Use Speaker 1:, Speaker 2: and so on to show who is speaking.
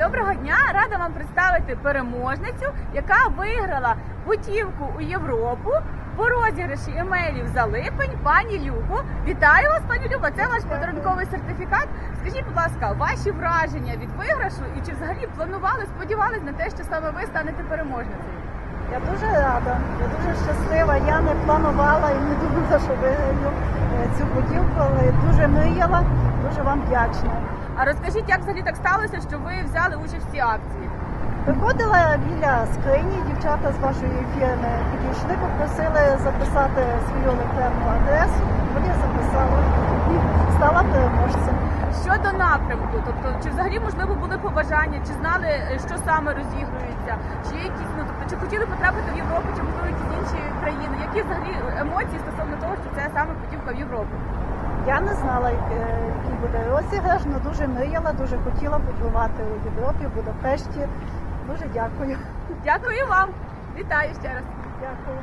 Speaker 1: Доброго дня! Рада вам представити переможницю, яка виграла путівку у Європу по розіграші емейлів за липень. Пані Любо. Вітаю вас, пані Любо. Це ваш подарунковий сертифікат. Скажіть, будь ласка, ваші враження від виграшу і чи взагалі планували, сподівались на те, що саме ви станете переможницею?
Speaker 2: Я дуже рада, я дуже щаслива. Я не планувала і не думала, що виграю е, цю будівку, але дуже мріяла, дуже вам вдячна.
Speaker 1: А розкажіть, як взагалі так сталося, що ви взяли участь в цій акції?
Speaker 2: Виходила біля скрині, дівчата з вашої фірми підійшли, попросили записати свою електронну адресу. От я записала і стала переможцем.
Speaker 1: Щодо напрямку, тобто чи взагалі можливо були побажання, чи знали, що саме розігрується, чи є якісь ну тобто, чи хотіли потрапити в Європу, чи можливо якісь інші країни? Які взагалі емоції стосовно того, що це саме путівка в Європу?
Speaker 2: Я не знала, е, який буде розіграш, але дуже мріяла, дуже хотіла побувати у Європі, в Будапешті. Дуже дякую.
Speaker 1: Дякую вам, вітаю ще раз.
Speaker 2: Дякую.